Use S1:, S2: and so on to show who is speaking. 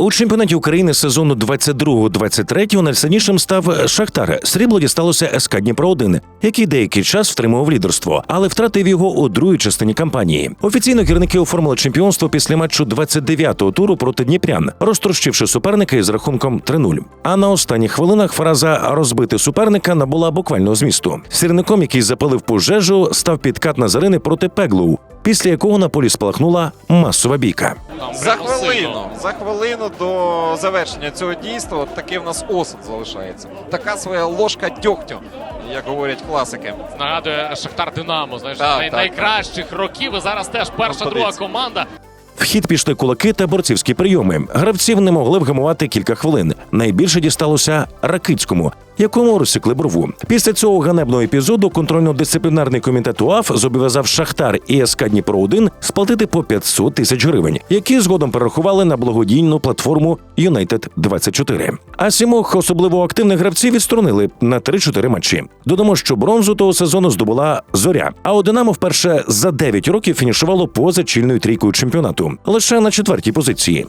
S1: У чемпіонаті України сезону 22-23 найсильнішим став Шахтар. Срібло дісталося СК Дніпро 1 який деякий час втримував лідерство, але втратив його у другій частині кампанії. Офіційно гірники оформили чемпіонство після матчу 29-го туру проти Дніпрян, розтрощивши суперника із рахунком 3-0. А на останніх хвилинах фраза розбити суперника набула буквального змісту. Сірником, який запалив пожежу, став підкат Назарини проти Пеглоу, після якого на полі спалахнула масова бійка.
S2: Там
S3: За хвилину,
S2: сильно.
S3: за хвилину до завершення цього дійства от такий в нас осуд залишається. Така своя ложка дьогтю, як говорять класики.
S2: Нагадує Шахтар Динамо. Знаєш,
S3: Так,
S2: най-
S3: так,
S2: найкращих років. І зараз теж перша
S3: Ну,
S2: друга команда.
S1: В хід пішли кулаки та борцівські прийоми. Гравців не могли вгамувати кілька хвилин. Найбільше дісталося Ракицькому, якому розсікли брову. Після цього ганебного епізоду контрольно-дисциплінарний комітет УАФ зобов'язав Шахтар і СК Дніпро 1 сплатити по 500 тисяч гривень, які згодом перерахували на благодійну платформу Юнайтед 24 А сімох особливо активних гравців відсторонили на 3-4 матчі. Додамо, що бронзу того сезону здобула зоря. А у Динамо вперше за 9 років фінішувало поза чільною трійкою чемпіонату лише на четвертій позиції.